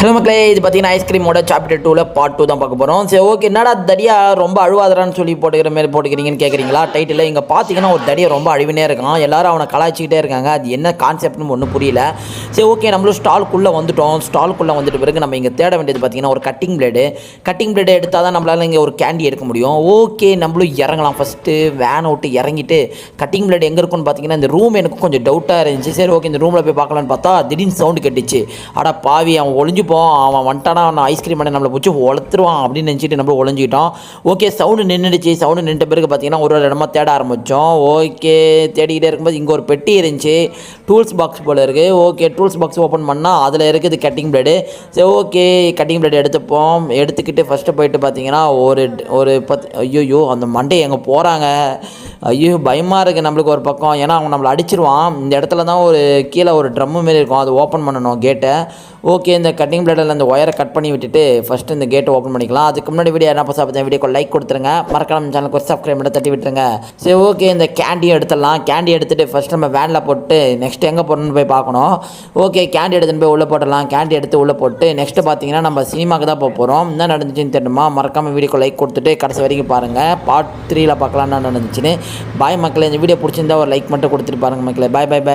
Hello மக்களே இது பார்த்தீங்கன்னா ஐஸ்கிரீமோட சாப்டர் டூவில் பார்ட் டூ தான் பார்க்க போகிறோம் சரி ஓகே என்னடா தடியா ரொம்ப அழுவாதரான்னு சொல்லி போட்டுக்கிற மாதிரி போட்டுக்கிறீங்கன்னு கேட்குறீங்களா டைட்டில் இங்கே பார்த்தீங்கன்னா ஒரு தடியை ரொம்ப அழுவினே இருக்கான். எல்லாரும் அவனை கலாய்ச்சிக்கிட்டே இருக்காங்க. அது என்ன கான்செப்ட்னு ஒன்றும் புரியல. சரி ஓகே நம்மளும் ஸ்டால்குள்ளே வந்துட்டோம். ஸ்டால்குள்ளே வந்துட்டு பிறகு நம்ம இங்கே தேட வேண்டியது பார்த்தீங்கன்னா ஒரு கட்டிங் பிளேடு கட்டிங் பிளேடு எடுத்தால் தான் நம்மளால் இங்கே ஒரு கேண்டி எடுக்க முடியும். ஓகே நம்மளும் இறங்கலாம். ஃபஸ்ட்டு வேன் விட்டு இறங்கிட்டு கட்டிங் பிளேடு எங்கே இருக்குன்னு பார்த்தீங்கன்னா இந்த ரூம் எனக்கு கொஞ்சம் டவுட்டாக இருந்துச்சு. சரி ஓகே இந்த ரூமில் போய் பார்க்கலான்னு பார்த்தா திடீர்னு சவுண்டு கட்டிச்சு. அட பாவி அவன் ஒளிஞ்சு அடிப்போம் அவன் வந்துட்டானா அவன் ஐஸ்கிரீம் பண்ணி நம்மளை பிடிச்சி உளத்துருவான் அப்படின்னு நினச்சிட்டு நம்ம ஒழிஞ்சிக்கிட்டோம் ஓகே சவுண்டு நின்றுடுச்சு சவுண்டு நின்ற பிறகு பார்த்தீங்கன்னா ஒரு ஒரு இடமா தேட ஆரம்பித்தோம் ஓகே தேடிக்கிட்டே இருக்கும்போது இங்கே ஒரு பெட்டி இருந்துச்சு. டூல்ஸ் பாக்ஸ் போல் இருக்குது ஓகே டூல்ஸ் பாக்ஸ் ஓப்பன் பண்ணால் அதில் இருக்குது கட்டிங் பிளேடு சரி ஓகே கட்டிங் பிளேடு எடுத்துப்போம். எடுத்துக்கிட்டு ஃபஸ்ட்டு போயிட்டு பார்த்தீங்கன்னா ஒரு ஒரு பத்து ஐயோ அந்த மண்டை எங்கே போகிறாங்க ஐயோ பயமாக இருக்குது நம்மளுக்கு ஒரு பக்கம். ஏன்னா அவன் நம்மளை அடிச்சிருவான். இந்த இடத்துல தான் ஒரு கீழே ஒரு ட்ரம்மு மாரி இருக்கும். அது ஓப்பன் பண்ணணும் கேட்டை ஓகே இந்த கட்டிங் பிளேடில் இந்த ஒயரை கட் பண்ணி விட்டுட்டு ஃபஸ்ட்டு இந்த கேட்டை ஓப்பன் பண்ணிக்கலாம். அதுக்கு முன்னாடி வீடியோ என்ன பசங்க வீடியோ வீடியோக்கு லைக் கொடுத்துருங்க. மறக்காம சேனலுக்கு ஒரு சப்ஸ்கிரைப் பண்ணி தட்டி விட்டுருங்க. சரி ஓகே இந்த கேண்டியும் எடுத்துடலாம். கேண்டி எடுத்துகிட்டு ஃபஸ்ட் நம்ம வேனில் போட்டு நெக்ஸ்ட் எங்கே போடணும்னு போய் பார்க்கணும். ஓகே கேண்டி எடுத்துன்னு போய் உள்ளே போடலாம் கேண்டி எடுத்து உள்ளே போட்டு நெக்ஸ்ட்டு பார்த்தீங்கன்னா நம்ம சினிமாக்கு தான் போக போகிறோம் என்ன நடந்துச்சுன்னு தெரியுமா? மறக்காம வீடியோக்கு லைக் கொடுத்துட்டு கடைசி வரைக்கும் பாருங்கள் பார்ட் த்ரீயில் பார்க்கலாம் என்ன நடந்துச்சுன்னு. பாய் மக்களே இந்த வீடியோ பிடிச்சிருந்தா ஒரு லைக் மட்டும் கொடுத்துட்டு பாருங்க மக்களே. பாய் பாய் பாய்